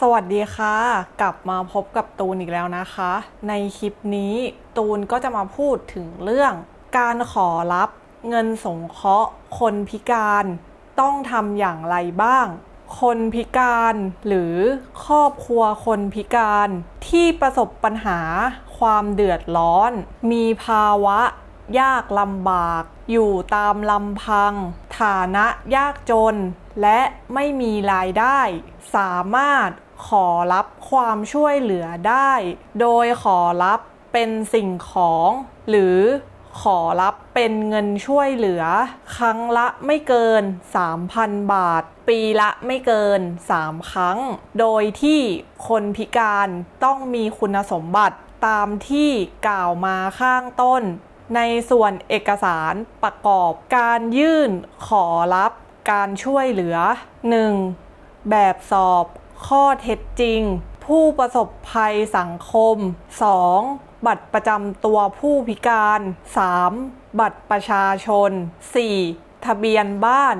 สวัสดีค่ะ กลับมาพบกับตูนอีกแล้วนะคะ ในคลิปนี้ตูนก็จะมาพูดถึงเรื่อง การขอรับเงินสงเคราะห์ คนพิการต้องทำอย่างไรบ้าง คนพิการหรือครอบครัวคนพิการที่ประสบปัญหาความเดือดร้อน มีภาวะยากลำบาก อยู่ตามลำพัง ฐานะยากจน และไม่มีรายได้ สามารถขอรับความช่วยเหลือได้ โดยขอรับเป็นสิ่งของ หรือขอรับเป็นเงินช่วยเหลือ ครั้งละไม่เกิน 3,000 บาท ปีละไม่เกิน 3 ครั้ง โดยที่คนพิการต้องมีคุณสมบัติตามที่กล่าวมาข้างต้น ในส่วนเอกสารประกอบการยื่นขอรับ การช่วยเหลือ 1. แบบสอบข้อเท็จจริง ผู้ประสบภัยสังคม 2. บัตรประจำตัวผู้พิการ 3. บัตรประชาชน 4. ทะเบียนบ้าน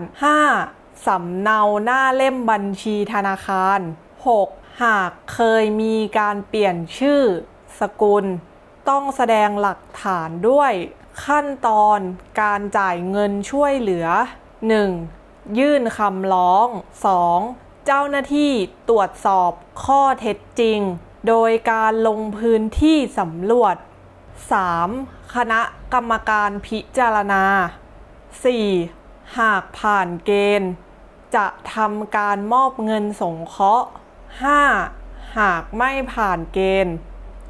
5. สำเนาหน้าเล่มบัญชีธนาคาร 6. หากเคยมีการเปลี่ยนชื่อ สกุล ต้องแสดงหลักฐานด้วย ขั้นตอนการจ่ายเงินช่วยเหลือ 1. ยื่นคำร้อง 2. เจ้าหน้าที่ตรวจสอบข้อเท็จจริง โดยการลงพื้นที่สำรวจ 3. คณะกรรมการพิจารณา 4. หากผ่านเกณฑ์ จะทำการมอบเงินสงเคราะห์ 5. หากไม่ผ่านเกณฑ์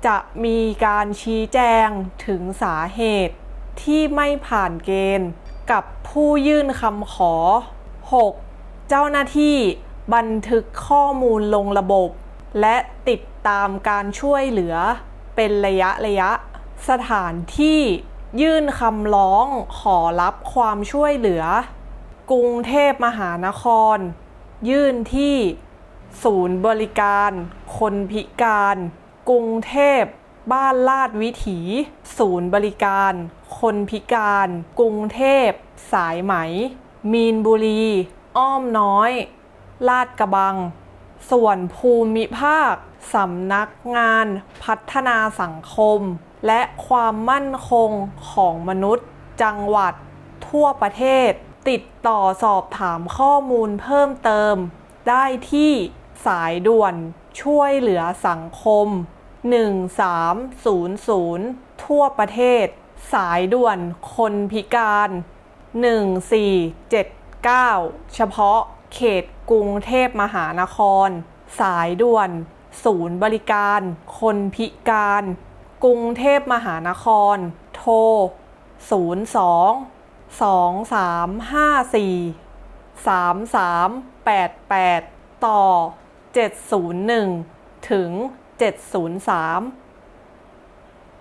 จะมีการชี้แจงถึงสาเหตุที่ไม่ผ่านเกณฑ์กับผู้ยื่นคำขอ 6. เจ้าหน้าที่บันทึกข้อมูลลงระบบ และติดตามการช่วยเหลือเป็นระยะระยะ สถานที่ยื่นคำร้องขอรับความช่วยเหลือ กรุงเทพมหานคร ยื่นที่ ศูนย์บริการ คนพิการ กรุงเทพ บ้านลาดวิถี ศูนย์บริการ คนพิการ กรุงเทพ สายไหม มีนบุรี อ้อมน้อย ลาดกระบัง ส่วนภูมิภาคสำนักงานพัฒนาสังคม และความมั่นคงของมนุษย์ จังหวัด ทั่วประเทศ ติดต่อสอบถามข้อมูลเพิ่มเติม ได้ที่สายด่วนช่วยเหลือสังคม 1300 ทั่วประเทศ สายด่วนคนพิการ 1479 เฉพาะเขตกรุงเทพมหานคร สายด่วน ศูนย์บริการ คนพิการ กรุงเทพมหานคร โทร 02 2354 3388 ต่อ 701 ถึง 703